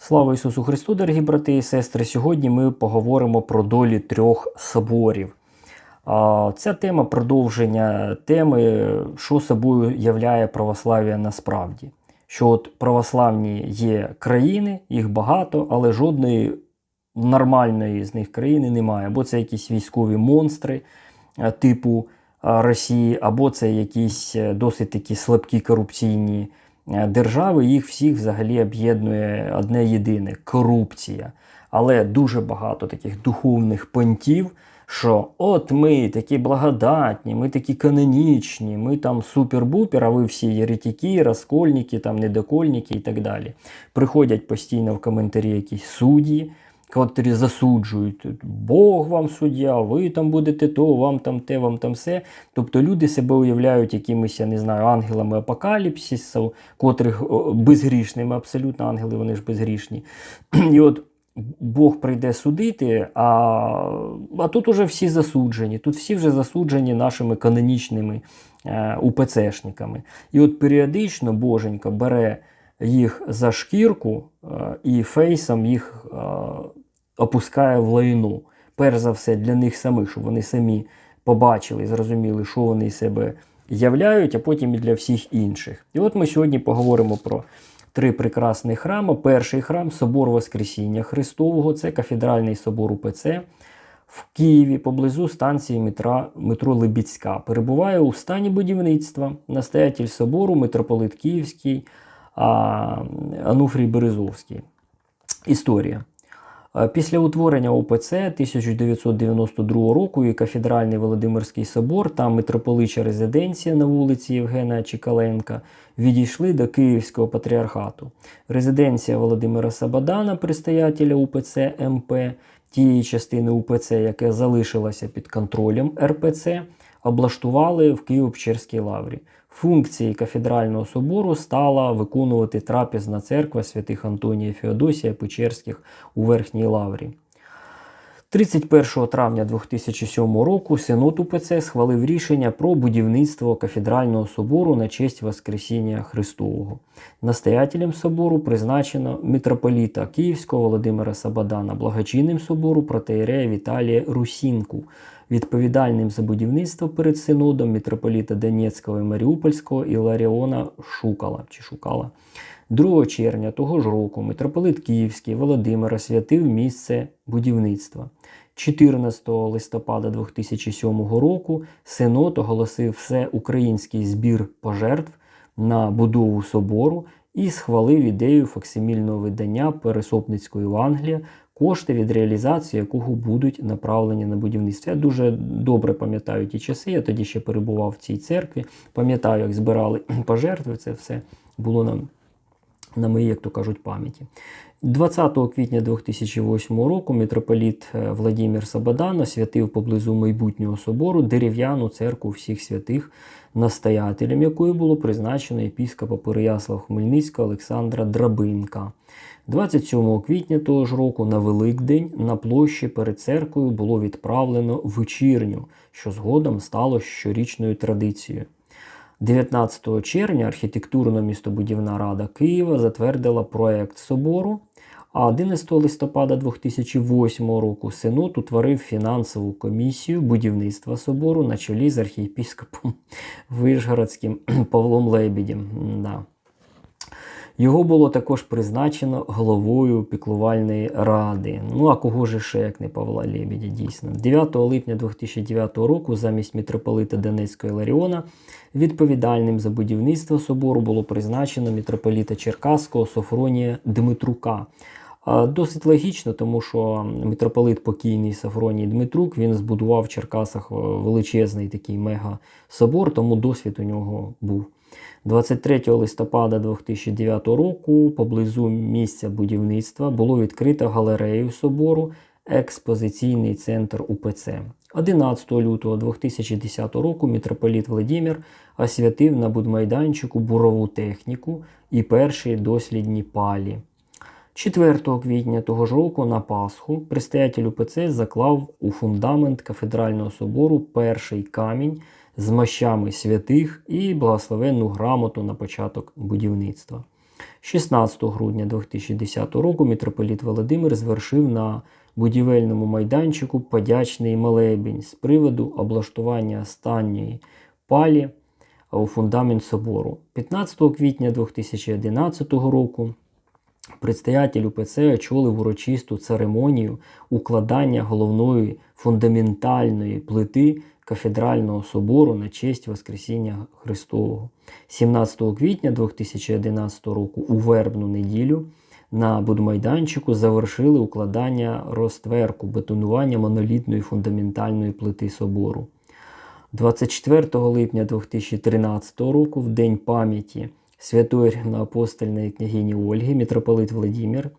Слава Ісусу Христу, дорогі брати і сестри! Сьогодні ми поговоримо про долі трьох соборів. Ця тема продовження теми, що собою являє православ'я насправді. Що от православні є країни, їх багато, але жодної нормальної з них країни немає. Або це якісь військові монстри е, типу е, Росії, або це якісь е, досить такі слабкі корупційні держави. Їх всіх взагалі об'єднує одне єдине корупція. Але дуже багато таких духовних понтів, що от ми такі благодатні, ми такі канонічні, ми там супер-бупер, а ви всі єретики, розкольники, там недокольники і так далі. Приходять постійно в коментарі якісь судді, котрі засуджують, Бог вам суддя, ви там будете то, вам там те, вам там все. Тобто люди себе уявляють якимись, я не знаю, ангелами апокаліпсису, котрих безгрішними, абсолютно ангели, вони ж безгрішні. І от Бог прийде судити, а, а тут уже всі засуджені. Тут всі вже засуджені нашими канонічними е, УПЦшниками. І от періодично Боженька бере їх за шкірку е, і фейсом їх е, опускає в лайну. Перш за все, для них самих, щоб вони самі побачили, зрозуміли, що вони себе являють, а потім і для всіх інших. І от ми сьогодні поговоримо про три прекрасні храми. Перший храм Собор Воскресіння Христового, це кафедральний собор УПЦ в Києві поблизу станції метро, метро Либіцька. Перебуває у стані будівництва, настоятель собору, митрополит Київський, а, Ануфрій Березовський. Історія. Е, Після утворення ОПЦ 1992 року і кафедральний Володимирський собор та митрополича резиденція на вулиці Євгена Чекаленка відійшли до Київського патріархату. Резиденція Володимира Сабадана, предстоятеля УПЦ МП, тієї частини УПЦ, яка залишилася під контролем РПЦ, облаштували в Києво-Печерській лаврі. Функції кафедрального собору стала виконувати трапезна церква святих Антонія Феодосія Печерських у Верхній Лаврі. 31 травня 2007 року Синод УПЦ схвалив рішення про будівництво кафедрального собору на честь Воскресіння Христового. Настоятелем собору призначено митрополіта Київського Володимира Сабадана, благочинним собору протеєрея Віталія Русінку, відповідальним за будівництво перед синодом митрополіта Донецького і Маріупольського Іларіона Шукала чи Шукала. 2 червня того ж року митрополит Київський Володимир освятив місце будівництва. 14 листопада 2007 року Синод оголосив всеукраїнський збір пожертв на будову собору і схвалив ідею факсимільного видання Пересопницької Англії, кошти від реалізації якого будуть направлені на будівництво. Я дуже добре пам'ятаю ті часи. Я тоді ще перебував в цій церкві. Пам'ятаю, як збирали пожертви. Це все було нам на моїй, як то кажуть, пам'яті. 20 квітня 2008 року митрополіт е, Владимир Сабадан освятив поблизу майбутнього собору дерев'яну церкву всіх святих, настоятелем якої було призначено епіскопа Переяслав Хмельницького Олександра Драбинка. 27 квітня того ж року на Великдень на площі перед церквою було відправлено вечірню, що згодом стало щорічною традицією. 19 червня архітектурно-містобудівна рада Києва затвердила проект собору, а 11 листопада 2008 року Синод утворив фінансову комісію будівництва собору на чолі з архієпіскопом Вишгородським Павлом Лебедем. Да. Його було також призначено головою піклувальної ради. Ну а кого ж ще, як не Павла Лебедя, дійсно. 9 липня 2009 року замість митрополита Донецького Ларіона відповідальним за будівництво собору було призначено митрополіта Черкаського Софронія Дмитрука. Досить логічно, тому що митрополит покійний Сафроній Дмитрук він збудував в Черкасах величезний такий мега-собор, тому досвід у нього був. 23 листопада 2009 року поблизу місця будівництва було відкрито галерею собору Експозиційний центр УПЦ. 11 лютого 2010 року митрополіт Владимир освятив на будмайданчику бурову техніку і перші дослідні палі. 4 квітня того ж року на Пасху предстоятель УПЦ заклав у фундамент кафедрального собору перший камінь з мощами святих і благословенну грамоту на початок будівництва. 16 грудня 2010 року митрополіт Володимир звершив на будівельному майданчику подячний молебень з приводу облаштування останньої палі у фундамент собору. 15 квітня 2011 року предстоятель УПЦ очолив урочисту церемонію укладання головної фундаментальної плити кафедрального собору на честь Воскресіння Христового. 17 квітня 2011 року у вербну неділю на будмайданчику завершили укладання розтверку бетонування монолітної фундаментальної плити собору. 24 липня 2013 року, в День пам'яті святої рівноапостольної княгині Ольги, митрополит Владимир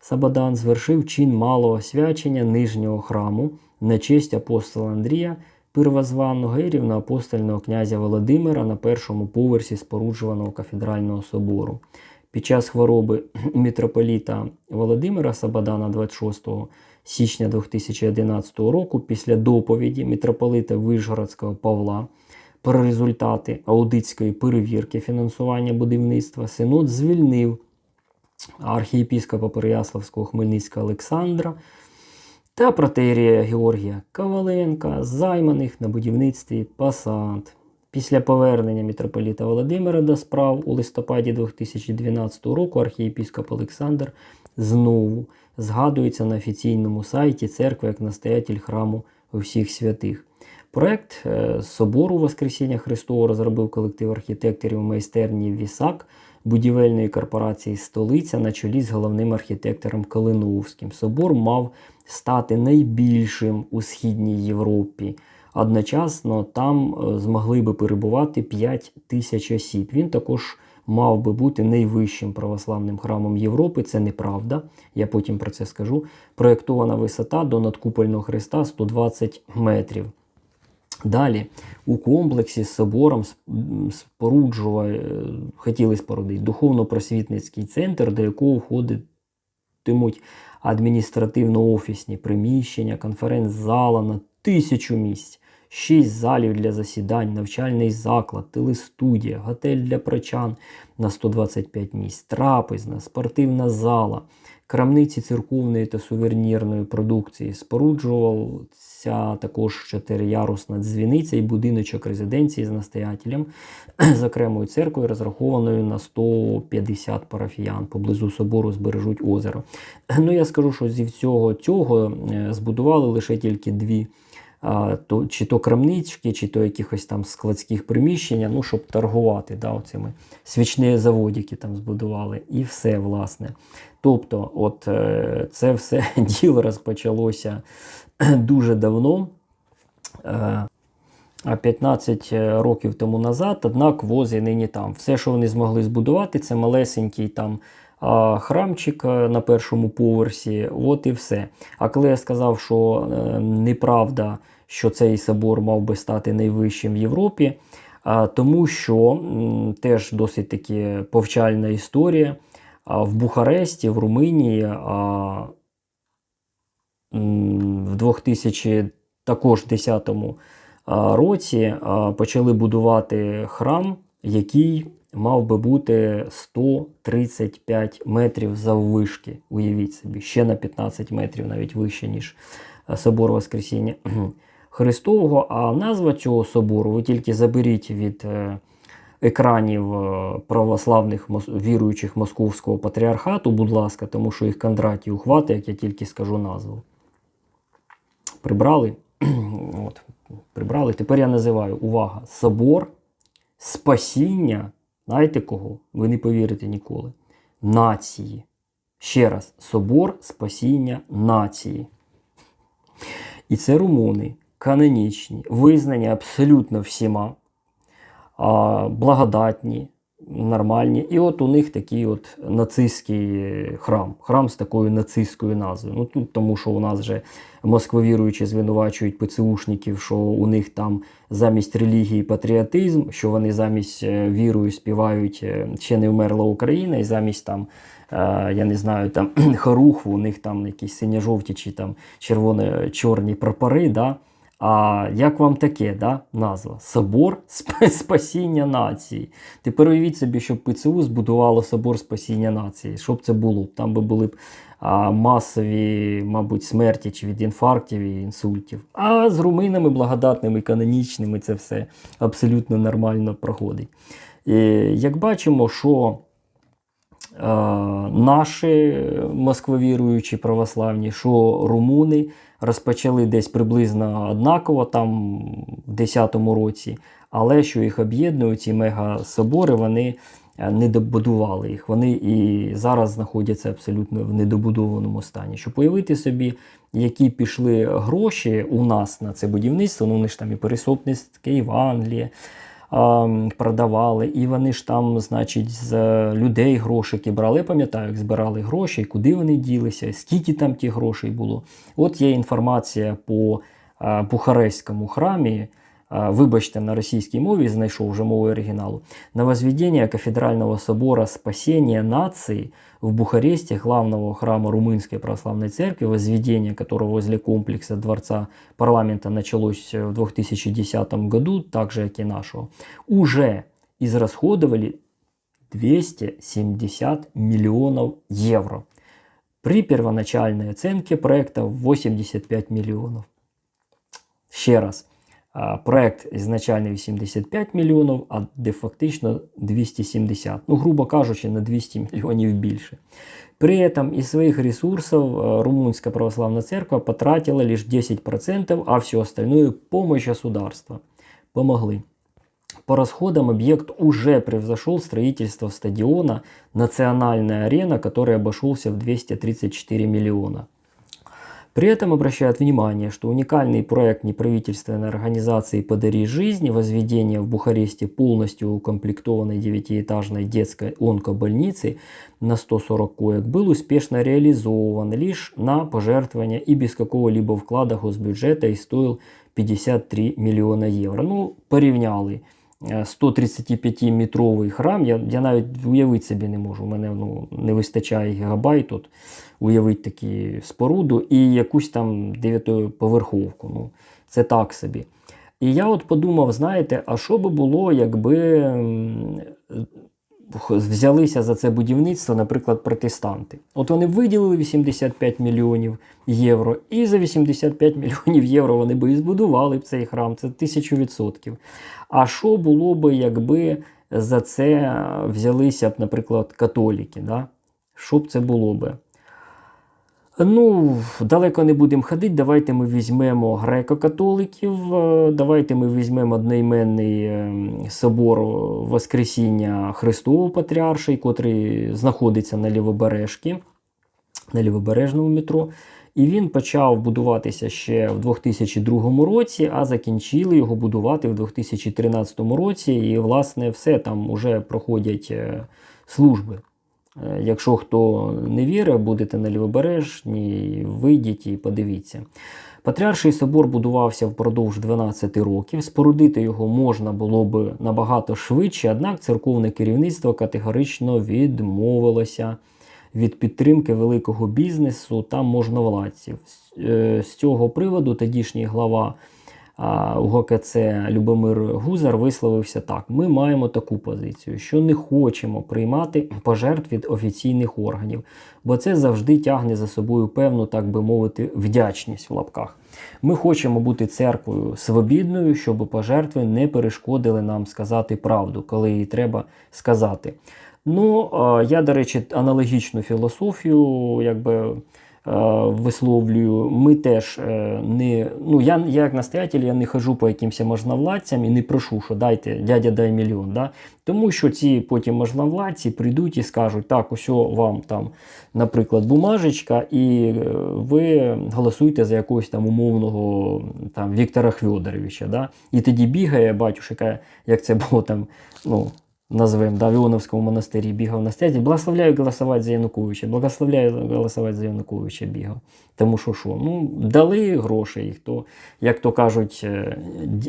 Сабадан звершив чин малого свячення нижнього храму на честь апостола Андрія, первозваного і рівноапостольного князя Володимира на першому поверсі споруджуваного кафедрального собору. Під час хвороби митрополіта Володимира Сабадана 26 січня 2011 року, після доповіді митрополита Вишгородського Павла про результати аудитської перевірки фінансування будівництва, Синод звільнив архієпіскопа Переяславського Хмельницького Олександра та протеєрія Георгія Коваленка, займаних на будівництві посад. Після повернення митрополіта Володимира до справ у листопаді 2012 року архієпіскоп Олександр знову згадується на офіційному сайті церкви як настоятель храму усіх святих. Проект е, собору Воскресіння Христового розробив колектив архітекторів майстерні Вісак будівельної корпорації Столиця на чолі з головним архітектором Калиновським. Собор мав стати найбільшим у східній Європі. Одночасно там е, змогли би перебувати 5 тисяч осіб. Він також мав би бути найвищим православним храмом Європи. Це неправда. Я потім про це скажу. Проєктована висота до надкупольного хреста 120 метрів. Далі. У комплексі з собором сп- споруджували, е, хотіли спорудити духовно-просвітницький центр, до якого входитимуть адміністративно-офісні приміщення, конференц-зала на тисячу місць, шість залів для засідань, навчальний заклад, телестудія, готель для прочан на 125 місць, трапезна, спортивна зала, крамниці церковної та сувенірної продукції. Споруджувався також чотириярусна дзвіниця і будиночок резиденції з настоятелем з окремою церквою, розрахованою на 150 парафіян. Поблизу собору збережуть озеро. Ну я скажу, що зі всього цього е, збудували лише тільки дві. То, чи то крамнички, чи то якихось там складських приміщення, ну, щоб торгувати да, оцими свічні заводики там збудували, і все, власне. Тобто, от е, це все діло розпочалося дуже давно. Е, а 15 років тому назад, однак вози нині там. Все, що вони змогли збудувати, це малесенький там храмчик е, на першому поверсі. От і все. А коли я сказав, що е, неправда, що цей собор мав би стати найвищим в Європі, тому що теж досить таки повчальна історія. В Бухаресті, в Румунії в 2000 також 10 році почали будувати храм, який мав би бути 135 метрів заввишки. Уявіть собі, ще на 15 метрів навіть вище, ніж собор Воскресіння Христового. А назва цього собору ви тільки заберіть від е, екранів е, православних віруючих московського патріархату, будь ласка, тому що їх Кондратій ухвати, як я тільки скажу назву. Прибрали. От, прибрали. Тепер я називаю увага! Собор спасіння. Знаєте кого? Ви не повірите ніколи. Нації. Ще раз, собор спасіння нації. І це румуни, канонічні, визнані абсолютно всіма, благодатні, нормальні. І от у них такий от нацистський храм. Храм з такою нацистською назвою. Ну, тому що у нас же москвовіруючі звинувачують ПЦУшників, що у них там замість релігії патріотизм, що вони замість е, вірою співають е, ще не вмерла Україна, і замість там, е, я не знаю, там хорухву, у них там якісь синьо-жовті чи там червоно-чорні прапори. Да? А як вам таке да, назва? Собор спасіння нації. Тепер уявіть собі, щоб ПЦУ збудувало собор спасіння нації. Що б це було? Там би були б а, масові, мабуть, смерті чи від інфарктів і інсультів. А з руминами благодатними, канонічними це все абсолютно нормально проходить. І, як бачимо, що наші москвовіруючі православні, що румуни розпочали десь приблизно однаково там в 10-му році, але що їх об'єднують, ці мегасобори, вони е, не добудували їх. Вони і зараз знаходяться абсолютно в недобудованому стані. Щоб уявити собі, які пішли гроші у нас на це будівництво, ну вони ж там і пересопницьке Євангеліє, а, продавали, і вони ж там, значить, з людей грошики брали. Пам'ятаю, як збирали гроші, куди вони ділися, скільки там ті грошей було. От є інформація по а, Бухарестському храмі. а, Вибачте, на російській мові знайшов вже мову оригіналу. На возведение кафедрального собора спасения нации в Бухаресте, главного храма Румынской православной церкви, возведение которого возле комплекса Дворца парламента началось в 2010 году, так же, как и нашего, уже израсходовали 270 миллионов евро. При первоначальной оценке проекта в 85 миллионов. Ще раз, а, проект ізначально 85 мільйонів, а де фактично 270. Ну, грубо кажучи, на 200 мільйонів більше. При этом из своих ресурсов э, Румынская православная церковь потратила лишь 10%, а все остальное – помощь государства. Помогли. По расходам объект уже превзошел строительство стадиона «Национальная арена», который обошелся в 234 миллиона. При этом обращают внимание, что уникальный проект неправительственной организации «Подари жизнь» возведение в Бухаресте полностью укомплектованной девятиэтажной детской онкобольницы на 140 коек был успешно реализован лишь на пожертвования и без какого-либо вклада госбюджета и стоил 53 миллиона евро. Ну, порівняли. е, 135-метровий храм, я, я навіть уявити собі не можу. У мене ну, не вистачає гігабайт от, уявити такі споруду і якусь там дев'ятоповерховку. Ну, це так собі. І я от подумав, знаєте, а що би було, якби взялися за це будівництво, наприклад, протестанти. От вони виділили 85 мільйонів євро, і за 85 мільйонів євро вони би і збудували б цей храм. Це тисячу відсотків. А що було би, якби за це взялися б, наприклад, католіки? Да? Що б це було би? Ну, далеко не будемо ходити. Давайте ми візьмемо греко-католиків, е, давайте ми візьмемо одноіменний е, собор Воскресіння Христового Патріарший, котрий знаходиться на Лівобережці, на Лівобережному метро. І він почав будуватися ще в 2002 році, а закінчили його будувати в 2013 році. І, власне, все там вже проходять е, служби. Е, Якщо хто не вірить, будете на Лівобережній, вийдіть і подивіться. Патріарший собор будувався впродовж 12 років. Спорудити його можна було б набагато швидше, однак церковне керівництво категорично відмовилося від підтримки великого бізнесу та можновладців. Е, З цього приводу тодішній глава а, УГКЦ Любомир Гузар висловився так: ми маємо таку позицію, що не хочемо приймати пожертв від офіційних органів, бо це завжди тягне за собою певну, так би мовити, вдячність в лапках. Ми хочемо бути церквою свобідною, щоб пожертви не перешкодили нам сказати правду, коли її треба сказати. Ну, я, до речі, аналогічну філософію, якби висловлюю. Ми теж е, не. Ну, я, я як настоятель, я не хожу по якимось можновладцям і не прошу, що дайте, дядя, дай мільйон. Да? Тому що ці потім можновладці прийдуть і скажуть, так, ось вам там, наприклад, бумажечка, і е, ви голосуєте за якогось там умовного там, Віктора Хвьодоровича. Да? І тоді бігає батюшка, як це було там, ну, назвемо, да, в Ионовском монастирі бігав на стяті. Благословляю голосувати за Януковича, благословляю голосувати за Януковича бігав. Тому що що? Ну, дали гроші, і хто, як то кажуть, е,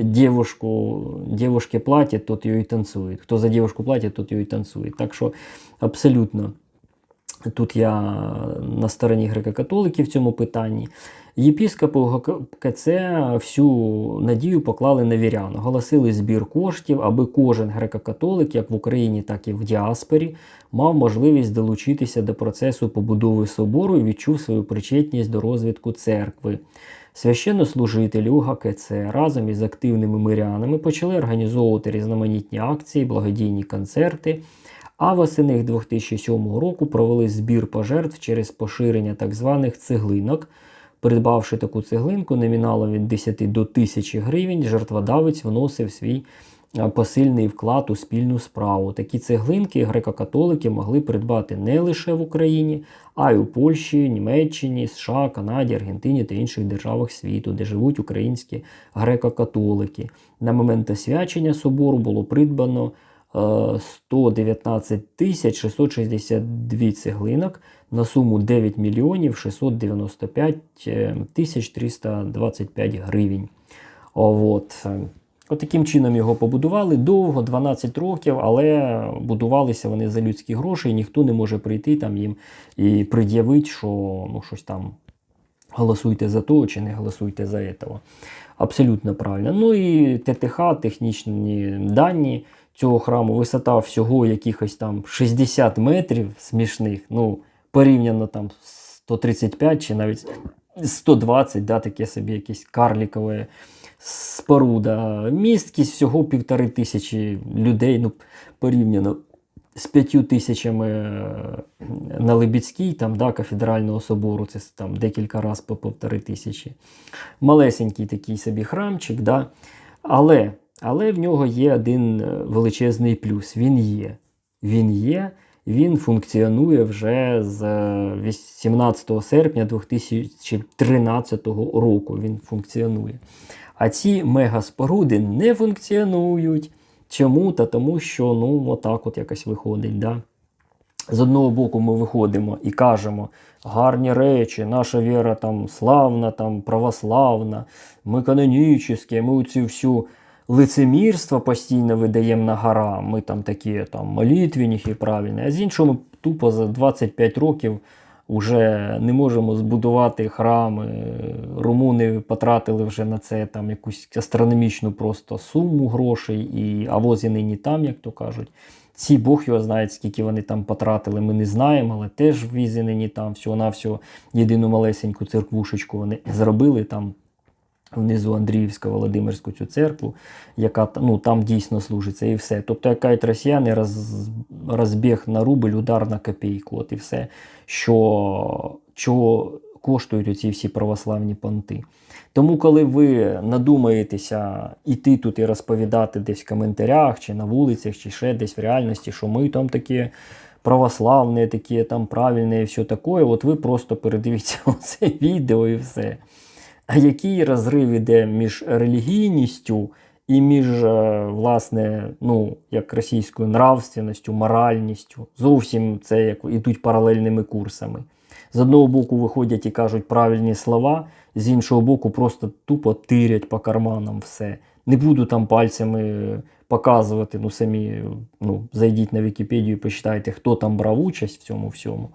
дівушку, дівушки платять, тот її танцюють. Хто за дівушку платить, тот її танцює. Так що абсолютно Тут я на стороні греко-католиків в цьому питанні. Єпіскопи ГКЦ всю надію поклали на вірян, оголосили збір коштів, аби кожен греко-католик, як в Україні, так і в діаспорі, мав можливість долучитися до процесу побудови собору і відчув свою причетність до розвитку церкви. Священнослужителі УГКЦ разом із активними мирянами почали організовувати різноманітні акції, благодійні концерти. А восени 2007 року провели збір пожертв через поширення так званих цеглинок. Придбавши таку цеглинку номіналом від 10 до 1000 гривень, жертводавець вносив свій посильний вклад у спільну справу. Такі цеглинки греко-католики могли придбати не лише в Україні, а й у Польщі, Німеччині, США, Канаді, Аргентині та інших державах світу, де живуть українські греко-католики. На момент освячення собору було придбано е, 119 тисяч 662 цеглинок на суму 9 мільйонів 695 е, тисяч 325 гривень. От. От таким чином його побудували довго, 12 років, але будувалися вони за людські гроші, і ніхто не може прийти там їм і пред'явити, що ну, щось там голосуйте за того чи не голосуйте за этого. Абсолютно правильно. Ну і ТТХ, технічні дані цього храму, висота всього якихось там 60 метрів смішних, ну, порівняно там 135 чи навіть 120, да, таке собі якесь карлікове споруда. Місткість всього півтори тисячі людей, ну, порівняно з п'ятью тисячами е, на Либідській, там, да, кафедрального собору, це там декілька разів по півтори тисячі. Малесенький такий собі храмчик, да. але, але в нього є один е, величезний плюс. Він є. Він є. Він функціонує вже з 18 серпня 2013 року. Він функціонує. А ці мегаспоруди не функціонують. Чому? Та тому що ну, отак от якось виходить. Да? З одного боку, ми виходимо і кажемо гарні речі, наша віра там славна, там православна, ми канонічні, ми цю всю лицемірство постійно видаємо на гора. Ми там такі там молитвенники правильні. А з іншого, ми тупо за 25 років вже не можемо збудувати храми. Румуни потратили вже на це там якусь астрономічну просто суму грошей, і а возі нині там, як то кажуть. Ці Бог його знає, скільки вони там потратили, ми не знаємо, але теж візи нині там всього-навсього єдину малесеньку церквушечку вони зробили там внизу Андріївська Володимирську цю церкву, яка ну, там дійсно служиться і все. Тобто, як кажуть росіяни, роз, розбіг на рубль, удар на копійку. От і все, що чого коштують оці всі православні понти. Тому, коли ви надумаєтеся іти тут і розповідати десь в коментарях, чи на вулицях, чи ще десь в реальності, що ми там такі православні, такі там правильні і все таке, от ви просто передивіться оце відео і все. А який розрив іде між релігійністю і між, е, власне, ну, як російською нравственністю, моральністю? Зовсім це як ідуть паралельними курсами. З одного боку виходять і кажуть правильні слова, з іншого боку, просто тупо тирять по карманам все. Не буду там пальцями показувати, ну самі ну, зайдіть на Вікіпедію і почитайте, хто там брав участь в цьому всьому.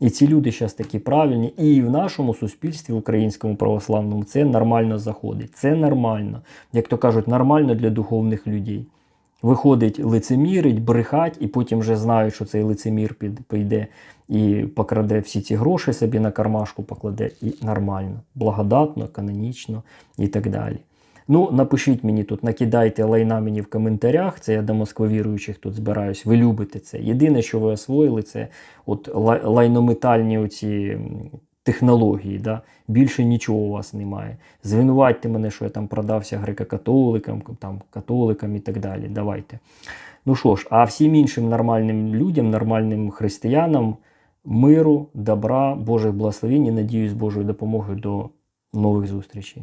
І ці люди зараз такі правильні. І в нашому суспільстві, українському православному, це нормально заходить. Це нормально. Як то кажуть, нормально для духовних людей. Виходить, лицемірить, брехать, і потім вже знають, що цей лицемір піде і покраде всі ці гроші собі на кармашку, покладе, і нормально, благодатно, канонічно і так далі. Ну, напишіть мені тут, накидайте лайна мені в коментарях. Це я до москвовіруючих тут збираюсь. Ви любите це. Єдине, що ви освоїли, це от лайнометальні оці технології. Да? Більше нічого у вас немає. Звинуватьте мене, що я там продався греко-католикам, там, католикам і так далі. Давайте. Ну що ж, а всім іншим нормальним людям, нормальним християнам, миру, добра, Божих благословень і надіюсь, Божою допомогою до нових зустрічей.